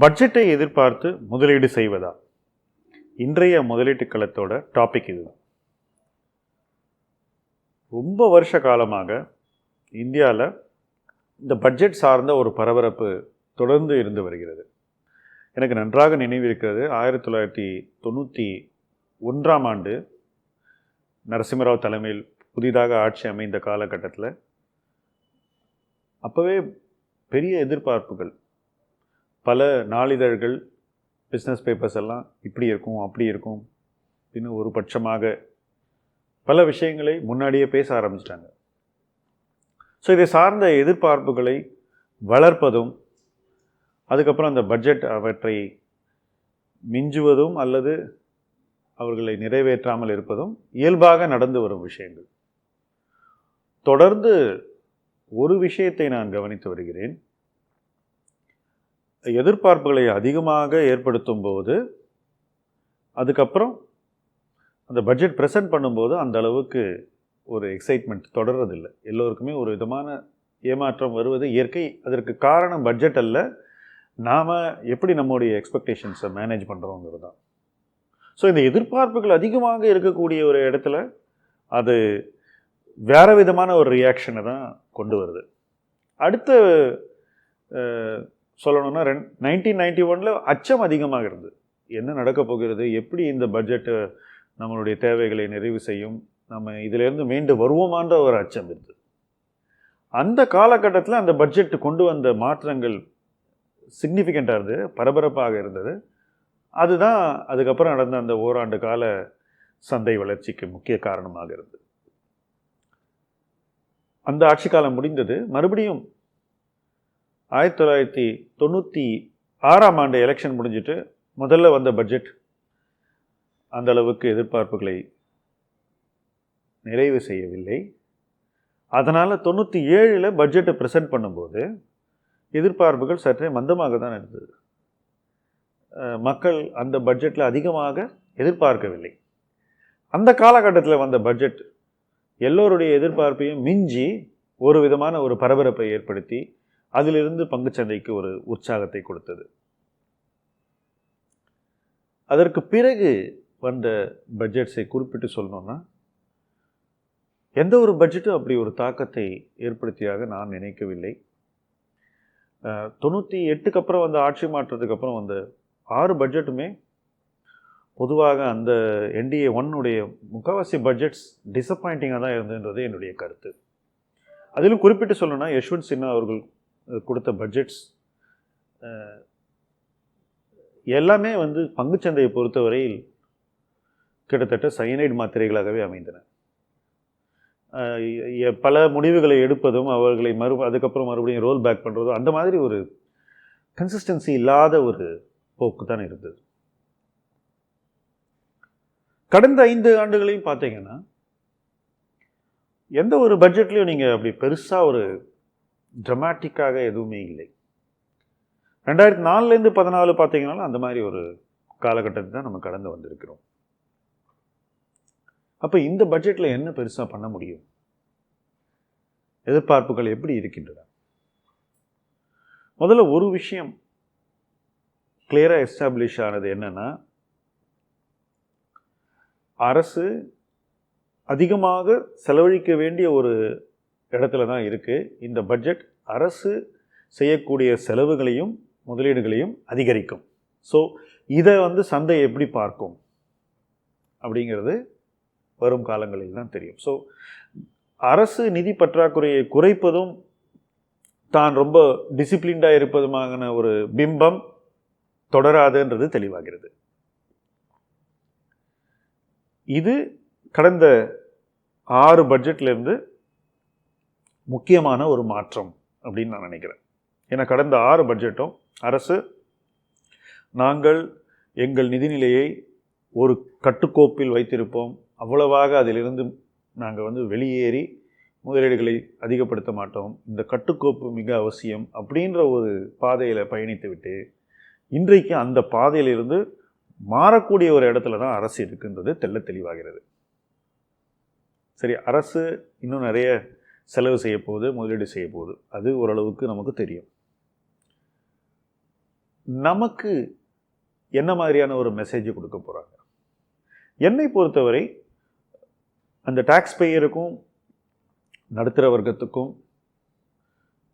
பட்ஜெட்டை எதிர்பார்த்து முதலீடு செய்வதா? இன்றைய முதலீட்டு களத்தோட டாபிக் இதுதான் ரொம்ப வருஷ காலமாக இந்தியாவில் இந்த பட்ஜெட் சார்ந்த ஒரு பரபரப்பு தொடர்ந்து இருந்து வருகிறது. எனக்கு நன்றாக நினைவிருக்கிறது ஆயிரத்தி தொள்ளாயிரத்தி தொண்ணூற்றி ஒன்றாம் ஆண்டு நரசிம்மராவ் தலைமையில் புதிதாக ஆட்சி அமைந்த காலகட்டத்தில் அப்போவே பெரிய எதிர்பார்ப்புகள் பல நாளிதழ்கள் பிஸ்னஸ் பேப்பர்ஸ் எல்லாம் இப்படி இருக்கும் அப்படி இருக்கும் இன்னும் ஒரு பட்சமாக பல விஷயங்களை முன்னாடியே பேச ஆரம்பிச்சிட்டாங்க. ஸோ இதை சார்ந்த எதிர்பார்ப்புகளை வளர்ப்பதும் அதுக்கப்புறம் அந்த பட்ஜெட் அவற்றை மிஞ்சுவதும் அல்லது அவர்களை நிறைவேற்றாமல் இருப்பதும் இயல்பாக நடந்து வரும் விஷயங்கள். தொடர்ந்து ஒரு விஷயத்தை நான் கவனித்து வருகிறேன். எதிர்பார்ப்புகளை அதிகமாக ஏற்படுத்தும் போது அதுக்கப்புறம் அந்த பட்ஜெட் ப்ரெசென்ட் பண்ணும்போது அந்த அளவுக்கு ஒரு எக்ஸைட்மெண்ட் தொடர்றதில்லை. எல்லோருக்குமே ஒரு விதமான ஏமாற்றம் வருவது இயற்கை. அதற்கு காரணம் பட்ஜெட் அல்ல. நாம் எப்படி நம்முடைய எக்ஸ்பெக்டேஷன்ஸை மேனேஜ் பண்ணுறோங்கிறது தான் ஸோ இந்த எதிர்பார்ப்புகள் அதிகமாக இருக்கக்கூடிய ஒரு இடத்துல அது வேறு விதமான ஒரு ரியாக்ஷனை தான் கொண்டு வருது. அடுத்த சொல்லணும்னா ரெண் நைன்டீன் நைன்டி ஒனில் அச்சம் அதிகமாக இருந்தது. என்ன நடக்க போகிறது? எப்படி இந்த பட்ஜெட்டு நம்மளுடைய தேவைகளை நிறைவு செய்யும்? நம்ம இதிலேருந்து மீண்டு வருவோமான்ற ஒரு அச்சம் இருந்தது. அந்த காலகட்டத்தில் அந்த பட்ஜெட் கொண்டு வந்த மாற்றங்கள் சிக்னிஃபிகண்ட்டாக இருந்தது பரபரப்பாக இருந்தது. அதுதான் அதுக்கப்புறம் நடந்த அந்த ஓராண்டு கால சந்தை வளர்ச்சிக்கு முக்கிய காரணமாக இருந்தது. அந்த ஆட்சி காலம் முடிந்தது. மறுபடியும் ஆயிரத்தி தொள்ளாயிரத்தி தொண்ணூற்றி ஆறாம் ஆண்டு எலெக்ஷன் முடிஞ்சிட்டு முதல்ல வந்த பட்ஜெட் அந்த அளவுக்கு எதிர்பார்ப்புகளை நிறைவு செய்யவில்லை. அதனால் தொண்ணூற்றி ஏழில் பட்ஜெட்டை ப்ரெசென்ட் பண்ணும்போது எதிர்பார்ப்புகள் சற்றே மந்தமாக தான் இருந்தது. மக்கள் அந்த பட்ஜெட்டில் அதிகமாக எதிர்பார்க்கவில்லை. அந்த காலகட்டத்தில் வந்த பட்ஜெட் எல்லோருடைய எதிர்பார்ப்பையும் மிஞ்சி ஒரு விதமான ஒரு பரபரப்பை ஏற்படுத்தி அதிலிருந்து பங்குச்சந்தைக்கு ஒரு உற்சாகத்தை கொடுத்தது. அதற்கு பிறகு வந்த பட்ஜெட்ஸை குறிப்பிட்டு சொல்லணும்னா எந்த ஒரு பட்ஜெட்டும் அப்படி ஒரு தாக்கத்தை ஏற்படுத்தியாக நான் நினைக்கவில்லை. தொண்ணூற்றி எட்டுக்கு அப்புறம் வந்த ஆட்சி மாற்றத்துக்கு அப்புறம் வந்த ஆறு பட்ஜெட்டுமே பொதுவாக அந்த என்டிஏ ஒன்னுடைய முக்கால்வாசி பட்ஜெட்ஸ் டிசப்பாயிண்டிங்காக தான் இருந்ததுன்றது என்னுடைய கருத்து. அதிலும் குறிப்பிட்டு சொல்லணும்னா யஷ்வந்த் சின்ஹா அவர்கள் கொடுத்த பட்ஜெட்ஸ் எல்லாமே வந்து பங்குச்சந்தையை பொறுத்தவரையில் கிட்டத்தட்ட சயனைடு மாத்திரைகளாகவே அமைந்தன. பல முடிவுகளை எடுப்பதும் அவர்களை மறு அதுக்கப்புறம் மறுபடியும் ரோல் பேக் பண்ணுறதும் அந்த மாதிரி ஒரு கன்சிஸ்டன்சி இல்லாத ஒரு போக்கு தான் இருந்தது. கடந்த ஐந்து ஆண்டுகளையும் பார்த்தீங்கன்னா எந்த ஒரு பட்ஜெட்லேயும் நீங்கள் அப்படி பெருசாக ஒரு ட்ரமாட்டிக்காக எதுவுமே இல்லை. ரெண்டாயிரத்தி நாலுலேருந்து பதினாலு பார்த்தீங்கன்னாலும் அந்த மாதிரி ஒரு காலகட்டத்தை தான் நம்ம கடந்து வந்திருக்கிறோம். அப்போ இந்த பட்ஜெட்டில் என்ன பெருசாக பண்ண முடியும்? எதிர்பார்ப்புகள் எப்படி இருக்கின்றன? முதல்ல ஒரு விஷயம் கிளியராக எஸ்டாப்ளிஷ் ஆனது என்னென்னா அரசு அதிகமாக செலவழிக்க வேண்டிய ஒரு இடத்துல தான் இருக்குது இந்த பட்ஜெட் அரசு செய்யக்கூடிய செலவுகளையும் முதலீடுகளையும் அதிகரிக்கும். ஸோ இதை வந்து சந்தை எப்படி பார்க்கும்? அப்படிங்கிறது வரும் காலங்களில் தான் தெரியும். ஸோ அரசு நிதி பற்றாக்குறையை குறைப்பதும் தான் ரொம்ப டிசிப்ளின்டாக இருப்பதுமான ஒரு பிம்பம் தொடராதுன்றது தெளிவாகிறது. இது கடந்த ஆறு பட்ஜெட்லேருந்து முக்கியமான ஒரு மாற்றம் அப்படின்னு நான் நினைக்கிறேன். ஏன்னா கடந்த ஆறு பட்ஜெட்டும் அரசு நாங்கள் எங்கள் நிதிநிலையை ஒரு கட்டுக்கோப்பில் வைத்திருப்போம். அவ்வளவாக அதிலிருந்து நாங்கள் வந்து வெளியேறி முதலீடுகளை அதிகப்படுத்த மாட்டோம். இந்த கட்டுக்கோப்பு மிக அவசியம் அப்படின்ற ஒரு பாதையில் பயணித்து விட்டு இன்றைக்கு அந்த பாதையிலிருந்து மாறக்கூடிய ஒரு இடத்துல தான் அரசு இருக்குன்றது. தெல்ல தெளிவாகிறது. சரி அரசு இன்னும் நிறைய செலவு செய்ய போகுது முதலீடு செய்ய போகுது அது ஓரளவுக்கு நமக்கு தெரியும். நமக்கு என்ன மாதிரியான ஒரு மெசேஜ் கொடுக்க போகிறாங்க என்னை பொறுத்தவரை அந்த டாக்ஸ் பேயருக்கும் நடுத்தர வர்க்கத்துக்கும்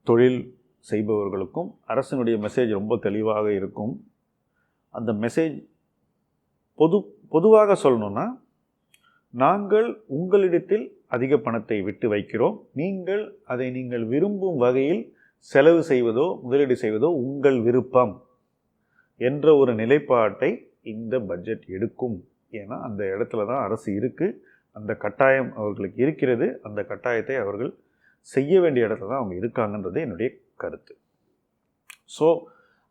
தொழில் செய்பவர்களுக்கும் அரசினுடைய மெசேஜ் ரொம்ப தெளிவாக இருக்கும். அந்த மெசேஜ் பொது பொதுவாக சொல்லணுன்னா நாங்கள் உங்களிடத்தில் அதிக பணத்தை விட்டு வைக்கிறோம். நீங்கள் அதை நீங்கள் விரும்பும் வகையில் செலவு செய்வதோ முதலீடு செய்வதோ உங்கள் விருப்பம் என்ற ஒரு நிலைப்பாட்டை இந்த பட்ஜெட் எடுக்கும். ஏன்னா அந்த இடத்துல தான் அரசு இருக்குது அந்த கட்டாயம் அவர்களுக்கு இருக்கிறது. அந்த கட்டாயத்தை அவர்கள் செய்ய வேண்டிய இடத்துல தான் அவங்க இருக்காங்கன்றது என்னுடைய கருத்து. ஸோ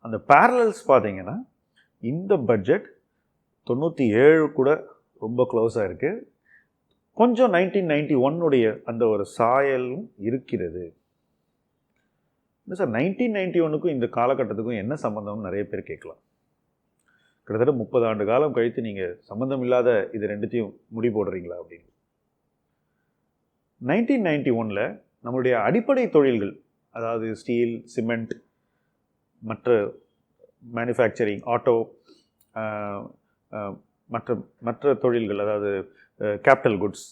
அந்த பேரலல்ஸ் பார்த்தீங்கன்னா இந்த பட்ஜெட் தொண்ணூற்றி ஏழு கூட ரொம்ப க்ளோஸாக இருக்குது கொஞ்சம் நைன்டீன் நைன்டி ஒன்னுடைய அந்த ஒரு சாயலும் இருக்கிறது. இல்லை சார் நைன்டீன் நைன்டி ஒன்னுக்கும் இந்த காலகட்டத்துக்கும் என்ன சம்மந்தம்னு நிறைய பேர் கேட்கலாம். கிட்டத்தட்ட முப்பது ஆண்டு காலம் கழித்து நீங்கள் சம்மந்தம் இல்லாத இது ரெண்டுத்தையும் முடி போடுறீங்களா அப்படின்னு. நைன்டீன் நைன்டி ஒனில் நம்மளுடைய அடிப்படை தொழில்கள் அதாவது ஸ்டீல் சிமெண்ட் மற்ற மேனுஃபேக்சரிங் ஆட்டோ மற்ற மற்ற தொழில்கள் அதாவது கேபிட்டல் குட்ஸ்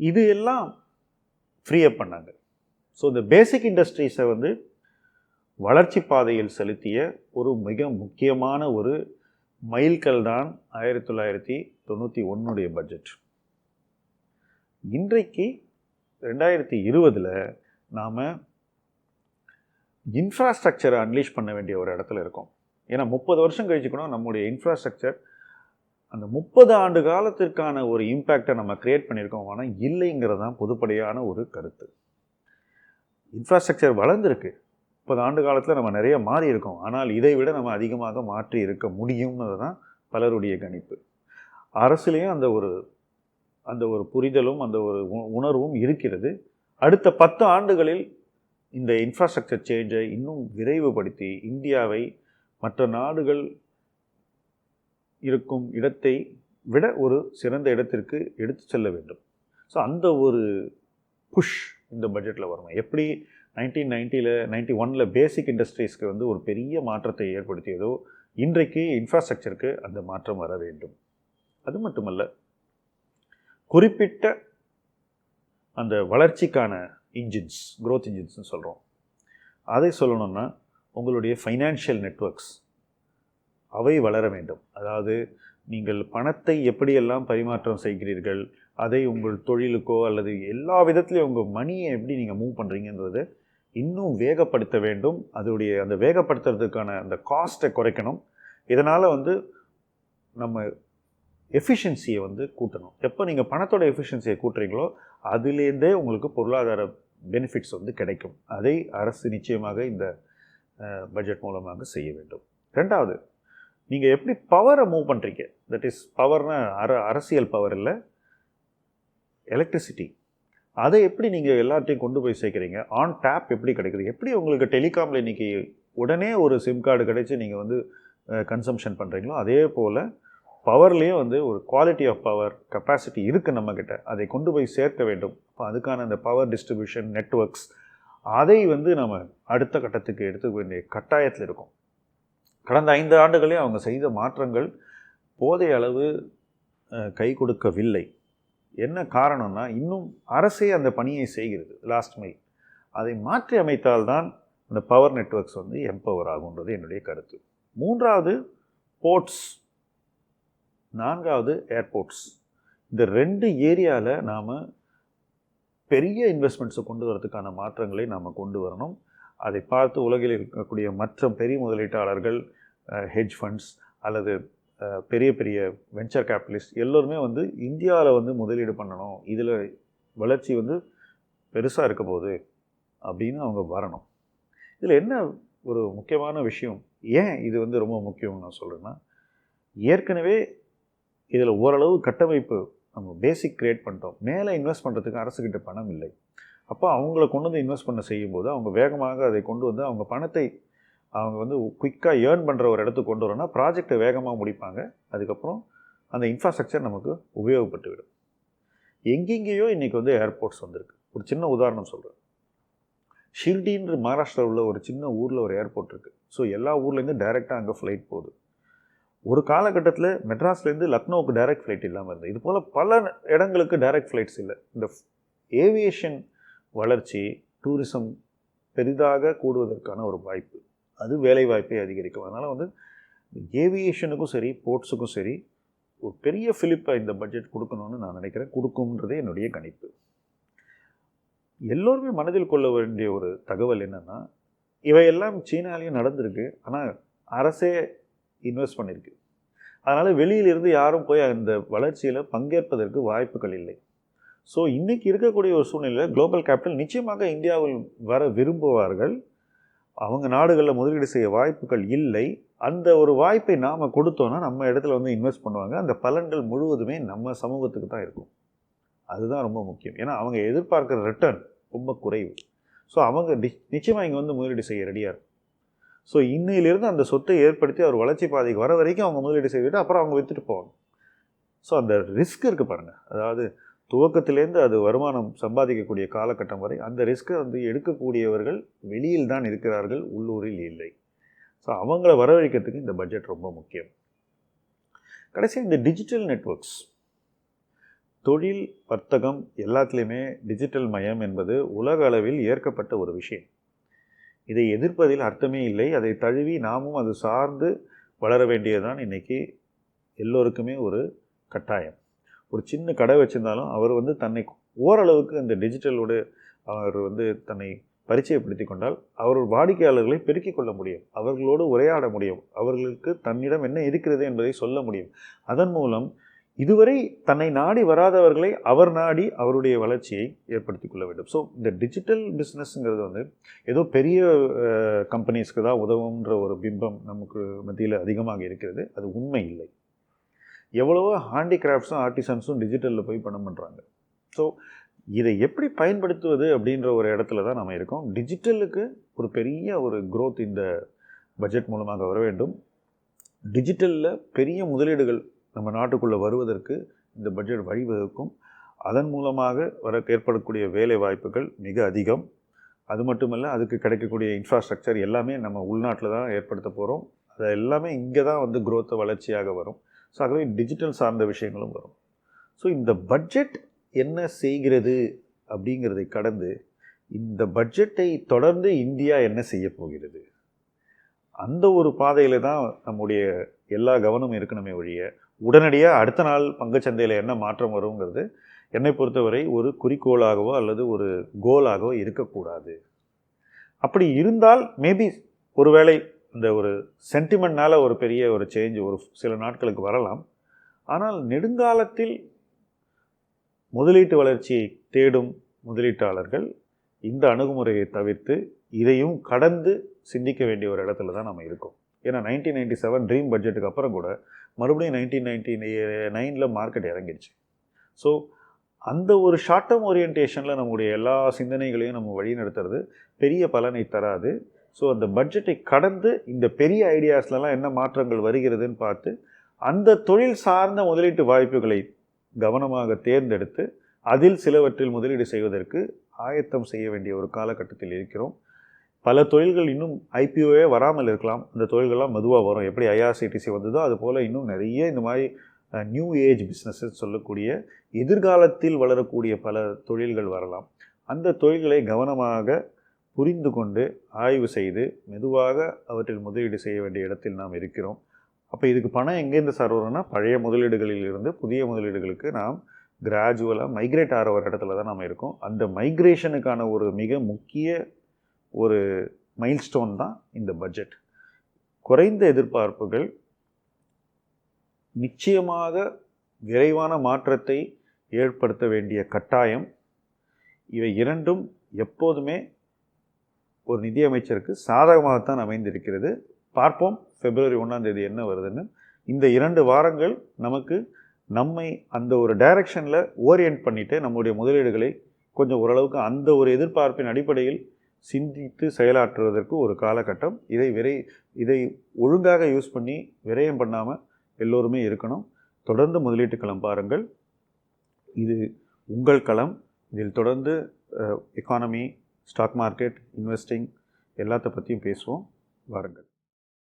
இது எல்லாம் ஃப்ரீ அப் பண்ணாங்க. ஸோ இந்த பேசிக் இண்டஸ்ட்ரீஸை வந்து வளர்ச்சி பாதையில் செலுத்திய ஒரு மிக முக்கியமான ஒரு மைல்கல் தான் ஆயிரத்தி தொள்ளாயிரத்தி தொண்ணூற்றி ஒன்றுடைய பட்ஜெட் இன்றைக்கு ரெண்டாயிரத்தி இருபதில் நாம் இன்ஃப்ராஸ்ட்ரக்சரை அன்லீஷ் பண்ண வேண்டிய ஒரு இடத்துல இருக்கோம். ஏன்னா முப்பது வருஷம் கழிச்சு கூட நம்முடைய இன்ஃப்ராஸ்ட்ரக்சர் அந்த முப்பது ஆண்டு காலத்திற்கான ஒரு இம்பேக்டை நம்ம க்ரியேட் பண்ணியிருக்கோம். ஆனால் இல்லைங்கிறது தான் பொதுப்படையான ஒரு கருத்து. இன்ஃப்ராஸ்ட்ரக்சர் வளர்ந்துருக்கு. முப்பது ஆண்டு காலத்தில் நம்ம நிறைய மாறி இருக்கோம் ஆனால் இதை விட நம்ம அதிகமாக மாற்றி இருக்க முடியும்னது தான் பலருடைய கணிப்பு. அரசுலேயும் அந்த ஒரு அந்த ஒரு புரிதலும் அந்த ஒரு உணர்வும் இருக்கிறது. அடுத்த பத்து ஆண்டுகளில் இந்த இன்ஃப்ராஸ்ட்ரக்சர் சேஞ்சை இன்னும் விரைவுபடுத்தி இந்தியாவை மற்ற நாடுகள் இருக்கும் இடத்தை விட ஒரு சிறந்த இடத்திற்கு எடுத்து செல்ல வேண்டும். ஸோ அந்த ஒரு புஷ் இந்த பட்ஜெட்டில் வரும் எப்படி நைன்டீன் நைன்ட்டியில் நைன்டி ஒனில் பேசிக் இண்டஸ்ட்ரீஸ்க்கு வந்து ஒரு பெரிய மாற்றத்தை ஏற்படுத்தியதோ இன்றைக்கு இன்ஃப்ராஸ்ட்ரக்சருக்கு அந்த மாற்றம் வர வேண்டும். அது மட்டுமல்ல குறிப்பிட்ட அந்த வளர்ச்சிக்கான இன்ஜின்ஸ் க்ரோத் இன்ஜின்ஸ்னு சொல்கிறோம் அதை சொல்லணும்னா உங்களுடைய ஃபைனான்ஷியல் நெட்ஒர்க்ஸ் அவை வளர வேண்டும். அதாவது நீங்கள் பணத்தை எப்படியெல்லாம் பரிமாற்றம் செய்கிறீர்கள் அதை உங்கள் தொழிலுக்கோ அல்லது எல்லா விதத்துலேயும் உங்கள் மணியை எப்படி நீங்கள் மூவ் பண்ணுறீங்கன்றது இன்னும் வேகப்படுத்த வேண்டும். அதோடைய அந்த வேகப்படுத்துறதுக்கான அந்த காஸ்ட்டை குறைக்கணும். இதனால் வந்து நம்ம எஃபிஷியன்சியை வந்து கூட்டணும். எப்போ நீங்கள் பணத்தோட எஃபிஷியன்சியை கூட்டுறீங்களோ அதுலேருந்தே உங்களுக்கு பொருளாதார பெனிஃபிட்ஸ் வந்து கிடைக்கும். அதை அரசு நிச்சயமாக இந்த பட்ஜெட் மூலமாக செய்ய வேண்டும். ரெண்டாவது நீங்கள் எப்படி பவரை மூவ் பண்ணுறீங்க தட் இஸ் பவர்னா அர அரசியல் பவர் இல்லை. எலக்ட்ரிசிட்டி அதை எப்படி நீங்கள் எல்லாத்தையும் கொண்டு போய் சேர்க்குறீங்க? ஆன் டேப் எப்படி கிடைக்குது? எப்படி உங்களுக்கு டெலிகாமில் இன்றைக்கி உடனே ஒரு சிம் கார்டு கிடைச்சி நீங்கள் வந்து கன்சம்ஷன் பண்ணுறீங்களோ அதே போல் பவர்லேயும் வந்து ஒரு குவாலிட்டி ஆஃப் பவர் கெப்பாசிட்டி இருக்குது நம்மக்கிட்ட அதை கொண்டு போய் சேர்க்க வேண்டும். அப்போ அதுக்கான அந்த பவர் டிஸ்ட்ரிபியூஷன் நெட்ஒர்க்ஸ் அதை வந்து நம்ம அடுத்த கட்டத்துக்கு எடுத்துக்க வேண்டிய கட்டாயத்தில் இருக்கும். கடந்த ஐந்து ஆண்டுகளே அவங்க செய்த மாற்றங்கள் போதைய அளவு கை கொடுக்கவில்லை. என்ன காரணம்னா இன்னும் அரசே அந்த பணியை செய்கிறது லாஸ்ட் மைல் அதை மாற்றி அமைத்தால்தான் அந்த பவர் நெட்ஒர்க்ஸ் வந்து எம்பவர் ஆகுன்றது என்னுடைய கருத்து. மூன்றாவது போர்ட்ஸ் நான்காவது ஏர்போர்ட்ஸ் இந்த ரெண்டு ஏரியாவில் நாம் பெரிய இன்வெஸ்ட்மெண்ட்ஸை கொண்டு வரதுக்கான மாற்றங்களை நாம் கொண்டு வரணும். அதை பார்த்து உலகில் இருக்கக்கூடிய மற்ற பெரிய முதலீட்டாளர்கள் ஹெஜ் ஃபண்ட்ஸ் அல்லது பெரிய பெரிய வெஞ்சர் கேபிட்டலிஸ்ட் எல்லோருமே வந்து இந்தியாவில் வந்து முதலீடு பண்ணணும். இதில் வளர்ச்சி வந்து பெருசாக இருக்க போகுது அப்படின்னு அவங்க வரணும். இதில் என்ன ஒரு முக்கியமான விஷயம்? ஏன் இது வந்து ரொம்ப முக்கியம்னு நான் சொல்கிறேன்னா ஏற்கனவே இதில் ஓரளவு கட்டமைப்பு நம்ம பேசிக் க்ரியேட் பண்ணிட்டோம். மேலே இன்வெஸ்ட் பண்ணுறதுக்கு அரசுக்கிட்ட பணம் இல்லை. அப்போ அவங்கள கொண்டு வந்து இன்வெஸ்ட் பண்ண செய்யும்போது அவங்க வேகமாக அதை கொண்டு வந்து அவங்க பணத்தை அவங்க வந்து குயிக்காக ஏர்ன் பண்ணுற ஒரு இடத்துக்கு கொண்டு வரோன்னா ப்ராஜெக்டை வேகமாக முடிப்பாங்க. அதுக்கப்புறம் அந்த இன்ஃப்ராஸ்ட்ரக்சர் நமக்கு உபயோகப்பட்டு விடும் எங்கெங்கேயோ இன்றைக்கி வந்து ஏர்போர்ட்ஸ் வந்திருக்கு. ஒரு சின்ன உதாரணம் சொல்கிறேன் ஷிர்டின்ற மகாராஷ்டிராவில் உள்ள ஒரு சின்ன ஊரில் ஒரு ஏர்போர்ட் இருக்குது ஸோ எல்லா ஊர்லேருந்து டைரெக்டாக அங்கே ஃப்ளைட் போகுது. ஒரு காலகட்டத்தில் மெட்ராஸ்லேருந்து லக்னோவுக்கு டைரக்ட் ஃப்ளைட் இல்லாமல் இருந்தது. இது போல் பல இடங்களுக்கு டைரக்ட் ஃப்ளைட்ஸ் இல்லை. இந்த ஏவியேஷன் வளர்ச்சி டூரிசம் பெரிதாக கூடுவதற்கான ஒரு வாய்ப்பு. அது வேலைவாய்ப்பை அதிகரிக்கும். அதனால் வந்து ஏவியேஷனுக்கும் சரி போர்ட்ஸுக்கும் சரி ஒரு பெரிய ஃபிலிப்பை இந்த பட்ஜெட் கொடுக்கணும்னு நான் நினைக்கிறேன். கொடுக்கும்ன்றதே என்னுடைய கணிப்பு. எல்லோருமே மனதில் கொள்ள வேண்டிய ஒரு தகவல் என்னென்னா இவையெல்லாம் சீனாலேயும் நடந்திருக்கு. ஆனால் அரசே இன்வெஸ்ட் பண்ணியிருக்கு அதனால் வெளியிலிருந்து யாரும் போய் அந்த வளர்ச்சியில் பங்கேற்பதற்கு வாய்ப்புகள் இல்லை. ஸோ இன்றைக்கி இருக்கக்கூடிய ஒரு சூழ்நிலையில் குளோபல் கேபிட்டல் நிச்சயமாக இந்தியாவில் வர விரும்புவார்கள். அவங்க நாடுகளில் முதலீடு செய்ய வாய்ப்புகள் இல்லை. அந்த ஒரு வாய்ப்பை நாம் கொடுத்தோன்னா நம்ம இடத்துல வந்து இன்வெஸ்ட் பண்ணுவாங்க. அந்த பலன்கள் முழுவதுமே நம்ம சமூகத்துக்கு தான் இருக்கும். அதுதான் ரொம்ப முக்கியம். ஏன்னா அவங்க எதிர்பார்க்குற ரிட்டர்ன் ரொம்ப குறைவு. ஸோ அவங்க நிச்சயமாக இங்கே வந்து முதலீடு செய்ய ரெடியாக இருக்கும். ஸோ இன்னையிலிருந்து அந்த சொத்தை ஏற்படுத்தி அவர் வளர்ச்சி பாதைக்கு வர வரைக்கும் அவங்க முதலீடு செய்துட்டு அப்புறம் அவங்க விற்றுட்டு போவாங்க. ஸோ அந்த ரிஸ்க் இருக்குது பாருங்கள் அதாவது துவக்கத்திலேருந்து அது வருமானம் சம்பாதிக்கக்கூடிய காலகட்டம் வரை அந்த ரிஸ்க்கை வந்து எடுக்கக்கூடியவர்கள் வெளியில் தான் இருக்கிறார்கள் உள்ளூரில் இல்லை. ஸோ அவங்கள வரவழைக்கிறதுக்கு இந்த பட்ஜெட் ரொம்ப முக்கியம். கடைசி இந்த டிஜிட்டல் நெட்ஒர்க்ஸ் தொழில் வர்த்தகம் எல்லாத்துலேயுமே டிஜிட்டல் மயம் என்பது உலக அளவில் ஏற்கப்பட்ட ஒரு விஷயம். இதை எதிர்ப்பதில் அர்த்தமே இல்லை. அதை தழுவி நாமும் அது சார்ந்து வளர வேண்டியதுதான் இன்றைக்கி எல்லோருக்குமே ஒரு கட்டாயம். ஒரு சின்ன கடை வச்சுருந்தாலும் அவர் வந்து தன்னை ஓரளவுக்கு அந்த டிஜிட்டலோடு அவர் வந்து தன்னை பரிச்சயப்படுத்தி கொண்டால் அவர் வாடிக்கையாளர்களை பெருக்கிக் கொள்ள முடியும். அவர்களோடு உரையாட முடியும். அவர்களுக்கு தன்னிடம் என்ன இருக்கிறது என்பதை சொல்ல முடியும். அதன் மூலம் இதுவரை தன்னை நாடி வராதவர்களை அவர் நாடி அவருடைய வளர்ச்சியை ஏற்படுத்தி கொள்ள வேண்டும். ஸோ இந்த டிஜிட்டல் பிஸ்னஸ்ங்கிறது வந்து ஏதோ பெரிய கம்பெனிஸ்க்கு தான் உதவுன்ற ஒரு பிம்பம் நமக்கு மத்தியில் அதிகமாக இருக்கிறது. அது உண்மை இல்லை. எவ்வளவோ ஹேண்டிகிராஃப்ட்ஸும் ஆர்டிசன்ஸும் டிஜிட்டலில் போய் பணம் பண்ணுறாங்க ஸோ இதை எப்படி பயன்படுத்துவது அப்படின்ற ஒரு இடத்துல தான் நம்ம இருக்கோம். டிஜிட்டலுக்கு ஒரு பெரிய ஒரு க்ரோத் இந்த பட்ஜெட் மூலமாக வர வேண்டும். டிஜிட்டலில் பெரிய முதலீடுகள் நம்ம நாட்டுக்குள்ளே வருவதற்கு இந்த பட்ஜெட் வழிவகுக்கும். அதன் மூலமாக வர ஏற்படக்கூடிய வேலை வாய்ப்புகள் மிக அதிகம். அது மட்டுமல்ல அதுக்கு கிடைக்கக்கூடிய இன்ஃப்ராஸ்ட்ரக்சர் எல்லாமே நம்ம உள்நாட்டில் தான் ஏற்படுத்த போகிறோம் அது எல்லாமே இங்கே தான் வந்து குரோத்தை வளர்ச்சியாக வரும். ஸோ ஆகவே டிஜிட்டல் சார்ந்த விஷயங்களும் வரும். ஸோ இந்த பட்ஜெட் என்ன செய்கிறது அப்படிங்கிறதை கடந்து இந்த பட்ஜெட்டை தொடர்ந்து இந்தியா என்ன செய்ய போகிறது? அந்த ஒரு பாதையில் தான் நம்முடைய எல்லா கவனமும் இருக்கணுமே ஒழிய உடனடியாக அடுத்த நாள் பங்குச்சந்தையில் என்ன மாற்றம் வருங்கிறது என்னை பொறுத்தவரை ஒரு குறிக்கோளாகவோ அல்லது ஒரு கோலாகவோ இருக்கக்கூடாது. அப்படி இருந்தால் மேபி ஒருவேளை இந்த ஒரு சென்டிமெண்ட்னால் ஒரு பெரிய ஒரு சேஞ்ச் ஒரு சில நாட்களுக்கு வரலாம். ஆனால் நெடுங்காலத்தில் முதலீட்டு வளர்ச்சியை தேடும் முதலீட்டாளர்கள் இந்த அணுகுமுறையை தவிர்த்து இதையும் கடந்து சிந்திக்க வேண்டிய ஒரு இடத்துல தான் நம்ம இருக்கோம். ஏன்னா நைன்டீன் நைன்டி செவன் ட்ரீம் பட்ஜெட்டுக்கு அப்புறம் கூட மறுபடியும் நைன்டீன் நைன்டி நைனில் மார்க்கெட் இறங்கிடுச்சு. ஸோ அந்த ஒரு ஷார்ட் டேர்ம் ஓரியன்டேஷனில் நம்முடைய எல்லா சிந்தனைகளையும் நம்ம வழிநடத்துறது பெரிய பலனை தராது. ஸோ அந்த பட்ஜெட்டை கடந்து இந்த பெரிய ஐடியாஸ்லலாம் என்ன மாற்றங்கள் வருகிறதுன்னு பார்த்து அந்த தொழில் சார்ந்த முதலீட்டு வாய்ப்புகளை கவனமாக தேர்ந்தெடுத்து அதில் சிலவற்றில் முதலீடு செய்வதற்கு ஆயத்தம் செய்ய வேண்டிய ஒரு காலகட்டத்தில் இருக்கிறோம். பல தொழில்கள் இன்னும் ஐபிஓவே வராமல் இருக்கலாம். அந்த தொழில்கள்லாம் மெதுவாக வரும். எப்படி ஐஆர்சிடிசி வந்ததோ அது போல் இன்னும் நிறைய இந்த மாதிரி நியூ ஏஜ் பிஸ்னஸஸ் சொல்லக்கூடிய எதிர்காலத்தில் வளரக்கூடிய பல தொழில்கள் வரலாம். அந்த தொழில்களை கவனமாக புரிந்து கொண்டு ஆய்வு செய்து மெதுவாக அவற்றில் முதலீடு செய்ய வேண்டிய இடத்தில் நாம் இருக்கிறோம். அப்போ இதுக்கு பணம் எங்கேருந்து சார் வரும்னா பழைய முதலீடுகளில் இருந்து புதிய முதலீடுகளுக்கு நாம் கிராஜுவலாக மைக்ரேட் ஆகிற ஒரு இடத்துல தான் நாம் இருக்கோம். அந்த மைக்ரேஷனுக்கான ஒரு மிக முக்கிய ஒரு மைல்ஸ்டோன் தான் இந்த பட்ஜெட் குறைந்த எதிர்பார்ப்புகள் நிச்சயமாக விரைவான மாற்றத்தை ஏற்படுத்த வேண்டிய கட்டாயம். இவை இரண்டும் எப்போதுமே ஒரு நிதியமைச்சருக்கு சாதகமாகத்தான் அமைந்திருக்கிறது. பார்ப்போம் பிப்ரவரி ஒன்றாம் தேதி என்ன வருதுன்னு. இந்த இரண்டு வாரங்கள் நமக்கு நம்மை அந்த ஒரு டைரக்ஷனில் ஓரியன்ட் பண்ணிவிட்டு நம்முடைய முதலீடுகளை கொஞ்சம் ஓரளவுக்கு அந்த ஒரு எதிர்பார்ப்பின் அடிப்படையில் சிந்தித்து செயலாற்றுவதற்கு ஒரு காலகட்டம். இதை விரை இதை ஒழுங்காக யூஸ் பண்ணி விரயம் பண்ணாமல் எல்லோருமே இருக்கணும். தொடர்ந்து முதலீட்டு களம் பாருங்கள். இது உங்கள் களம். இதில் தொடர்ந்து எக்கானமி ஸ்டாக் மார்க்கெட் இன்வெஸ்டிங் எல்லாத்த பற்றியும் பேசுவோம். வாருங்கள்.